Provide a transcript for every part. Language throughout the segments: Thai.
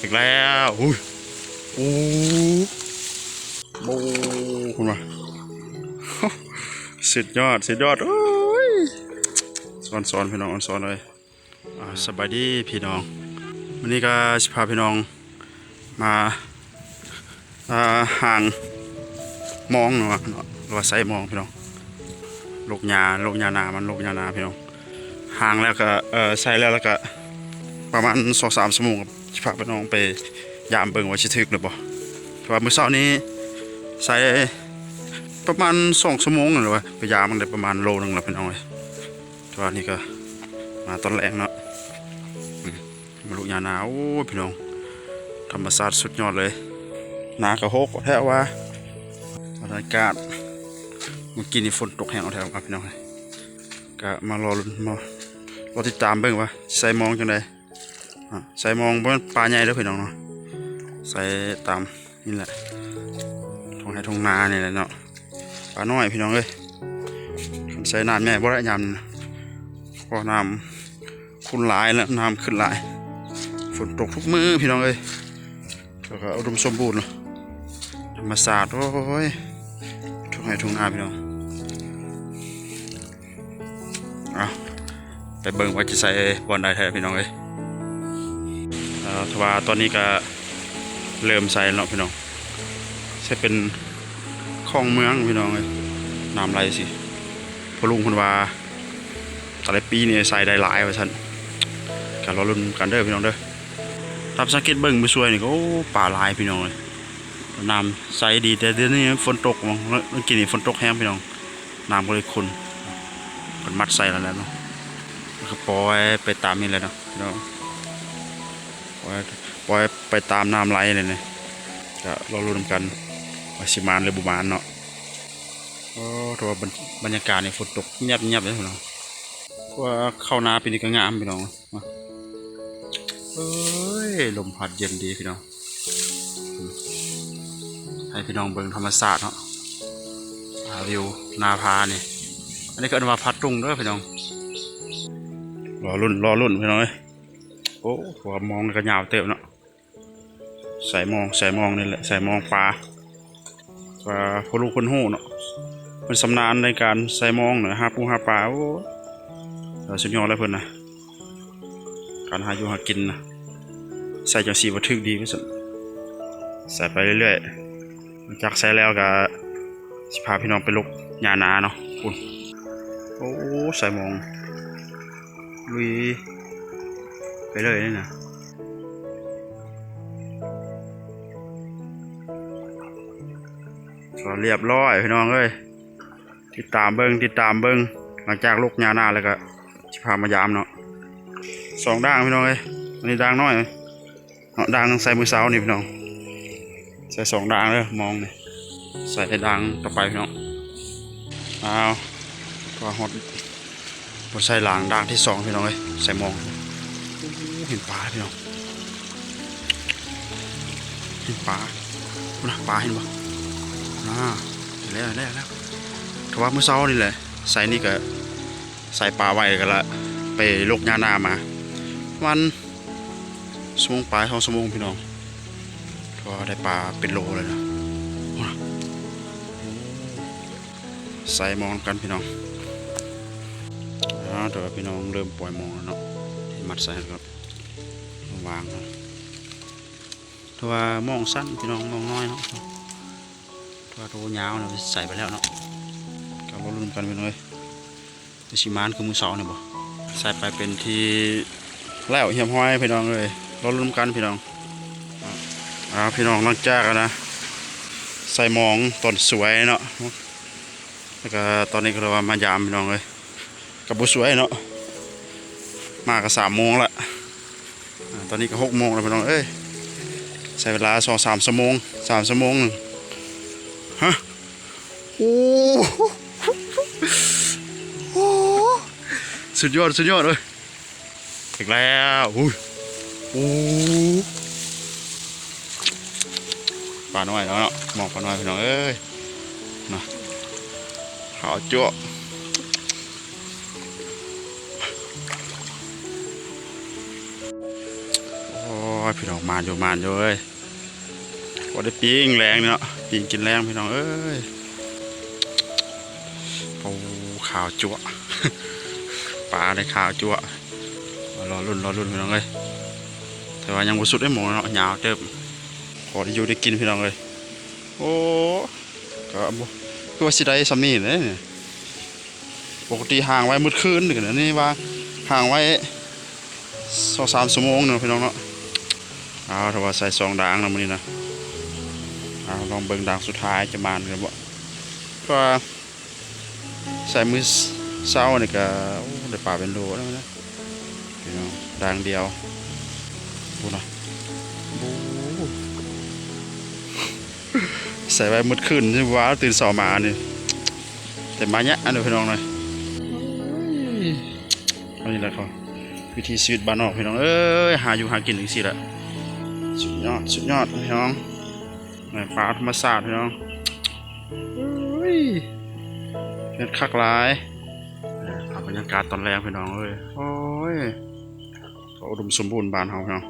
อีกแล้วอุ้ยอู้บูคุณมาสุดยอดสุดยอดโอ้ยสอนสอนพี่น้องสอนเลยสบายดีพี่น้องวันนี้ก็สิพาพี่น้องมาห่างมองเนาะหรือว่าไซมองพี่น้องลูกยาลูกยานามันลูกยานาพี่น้องห่างแล้วก็ใส่แล้วแล้วก็ประมาณสองสามชั่วโมงครับ สิพาพี่น้องไปยามเบิ่งว่าสิถึกหรือบ่เพราะว่ามื้อเช้านี้ใส่ประมาณสองชั่วโมงนั่นแหละวะพยายามมันได้ประมาณโลนึงแล้วพี่น้องเลยแตัวานี่ก็มาตอนแรกเนาะมาลุยานาโอ้ยพี่น้องธรรมศาตร์สุดยอดเลยหนากระโฮกแท้ว่าบรรยากาศเมื่อกี้นี่ฝนตกแห้งเอาแถวครับพี่น้องเลยก็มารอลุ้นมารอติดตามเบิ่งว่าใส่มองจังได ใส่มองบนปลาใหญ่เด้อพี่น้องเนาะใส่ตามนี่แหละทงให้ทงนาเนี่ยแหละเนาะปลาน้อยพี่น้องเอ้ยใส่น้ำใหญ่บ่ได้ยำนพราะน้ำคุณหลายแล้วน้ำขึ้นหลาย ฝนตกทุกมือพี่น้องเอ้ยแล้วก็อุดมสมบูรณ์เนาะธรรมศาสตร์โอ้ยทงให้ทงนาพี่น้องเอาไปเบิ่งว่าจะใส่บอลได้แท้พี่น้องเอ้ย ทว่าตอนนี้ก็เริ่มใส่แล้วพี่น้องใช่เป็นคลองเมืองพี่น้องเลยน้ำไหลสิพอลุงคุณว่าแต่ละปีนี่ใส่ได้หลายว่าฉันกันรอรุ่นกันเด้อพี่น้องเด้อตามสังเกตเบิ่งไปช่วยนี่ก็ป่าลายพี่น้องเลยน้ำใสดีแต่เดี๋ยวนี้ฝนตกมั้งเมื่อกี้นี่ฝนตกแห้งพี่น้องน้ำก็เลยขุ่นมันมัดใส่แล้วแหละเนาะแล้วก็ปล่อยไปตามนี่แหละเนาะพี่น้อง ปล่อยปไปตามน้ำไหลเลยเนี่ยก็รารู้นกันว่าสิมานหรือบุมานเนาะโอ้ถือว่าบรรยากาศนี่ฝนตกเงียบเงียบเลยพี่น้องเพราะว่าเข้านาปีนี้ก็งามพี่น้องเอ้ยลมพัดเย็นดีพี่น้องให้พี่น้องเบิ่งธรรมศาสตร์เนาะอาวิวนาพานี่อันนี้ก็อนวาพัดตรงด้อพี่น้องรอรุ่นรอรุ่นพี่น้องเอ้ย โอ้หัวมองก็ยาวเต็มเนาะใส่มองใส่มองนี่แหละใส่มองปลาปลาพลูกคนหูเนาะมันสำนานในการใส่มองเนาะหาปูหาปลาโอ้สุดยอดเลยเพิ่อนนะการหาอยู่หากินนะใส่จังสีวัตถุดีที่สุดใส่ไปเรื่อยๆจากใส่แล้วก็สิพาพี่น้องไปลุกหญ้านาเนาะคุณโอ้ใส่มองลุย เลยนี่นะก็เรียบร้อยพี่น้องเอ้ยติดตามเบิ้งติดตามเบิ้งหลังจากลูกยาหน้าแล้วก็สิพามายามเนาะสองด่างพี่น้องเอ้ยอันนี้ด่างน้อยเนาะด่างใส่มือเสานี่พี่น้อง ใส่สองด่างเลยมองนี่ใส่ด่างต่อไปพี่น้องเอาก็ฮอดบใส่หลังด่างที่สองพี่น้องเอ้ยใส่มอง เห็นปลาพี่น้องเห็นปลานะปลาเห็นปะอ่าเห็นแล้วเห็นแล้วแล้วถือว่าเมื่อเช้านี่แหละใส่นี่ก็ใส่ปลาไว้กันละไปลกยานามา วันสมงปลาทองสมงพี่น้องก็ได้ปลาเป็นโลเลยนะใส่มองกันพี่น้องอ่าเดี๋ยวพี่น้องเริ่มปล่อยมองแล้วเนาะที่มัดใส่ครับ วางนะถือว่ามองสั้นพี่น้องมองน้อยเนาะตัวโตยาวเนี่ยใส่ไปแล้วเนาะกับรุ่นกันไปเลยไปชิมานคือมือสองเนี่ยบ่ใส่ไปเป็นทีแล้วเหี่ยมห้อยพี่น้องเลยรถรุ่นกันพี่น้องอ่าพี่น้องนอกจากอะนะใส่มองต้นสวยเนาะแล้วก็ตอนนี้ก็เรามายามพี่น้องเลยกับบุสวยเนาะมาก็สามโมงละ ตอนนี้ก็หกโมงแล้วพี่น้องเอ้ยใช้เวลาสองสามชั่วโมงสามชั่วโมงฮะโอ้โหสุดยอดสุดยอดเลยอีกแล้วอุ้ยโอ้ปลาน้อยแล้วเนาะมองปลาน้อยพี่น้องเอ้ยนะขาวจั่ว ยยพี่น้องมานอยู่มานอยู่เอ้ยก็ได้ปิ้งแรงเนาะปิ้งกินแรงพี่น้องเอ้ยโอ้ขาวจั่วปลาได้ขาวจั่วรอรุ่นรอรุ่นพี่น้องเอ้ยแต่ว่ายังบ่สุดได้หมอเนาะยาวเติบพอได้อยู่ได้กินพี่น้องเอ้ยโอ้ก็บ่คือว่าสิได้ซำนี้เลยเนี่ยปกติห่างไว้มืดคืนหนี่กันนะนี่ว่าห่างไว้สองสามชั่วโมงเนาะพี่น้องเนาะ เอาถ้าว่าใส่ซองด่างนะมื้อนี้นะเอาลองเบิ่งด่างสุดท้ายจะมานกันบ่ก็ว่าใส่มือเช้านี่ก็ได้ปลาเป็นโลแล้วนะพี่น้องด่างเดียวพูนะใส่ไว้มืดขึ้นใช่ว้าตื่นสอมานี่แต่มาเนี้ยอันนี้พี่น้องหน่อยอันนี้แหละเขาวิธีชีวิตบ้านนอกพี่น้องเอ้ยหาอยู่หากินอีกสิละ สุดยอด สุดยอดพี่น้องในฟ้าธรรมศาสตร์พี่น้องเอ้ยเป็นคักหลายเอาบรรยากาศตอนแรกพี่น้องเอ้ย โอ้ยก็อุดมสมบูรณ์บ้านเฮาพี่น้อง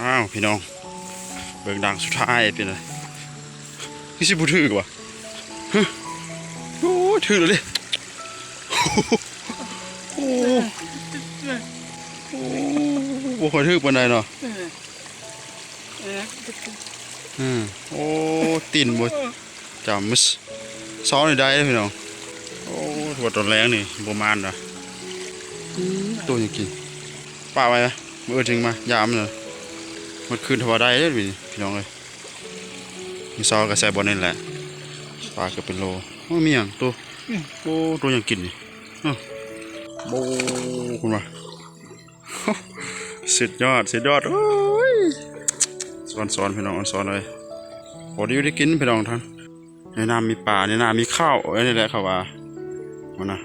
อ้าวพี่น้อง เบิ่งดังสุดท้ายเป็นอะไรคือสิบุถือกว่ะฮะโอ้ถือเลยดิโอ้โอ้ บ่ค่อยถือปานใดเนาะอืมโอ้ตีนบ่จำมิสซ้อนนี่ได้เด้อพี่น้องโอ้ถั่วตอนแรงนี่บ่มานเด้ออืมตัวยังกินป้าไว้ไหมมื้ออื่นถึงมายามเนาะมันคืนทว่าได้เลยพี่น้องเลยมีซอกับใส่บอลนี่แหละปลาเกือบเป็นโลโอ้มีอย่างตัวโอ้ตัวอย่างกินนี่อ้าวโบคุณว่า สุดยอดสุดยอดโอ้ยสอนสอนพี่น้องสอนเลยพอไดีได้กินพี่น้องท่านในน้ำมีปลาในน้ำมีข้าวไอ้นี่แหละเขาว่ามันนะ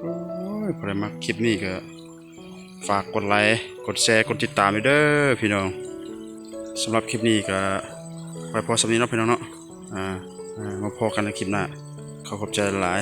โอ้ยพอได้มาคลิปนี้ก็ ฝากกดไลค์กดแชร์กดติดตามด้วยเด้อพี่น้องสำหรับคลิปนี้ก็ไว้พอสำนี้เนาะพี่น้องเนาะอ่ามาพอกันในคลิปหน้าขอขอบใจหลาย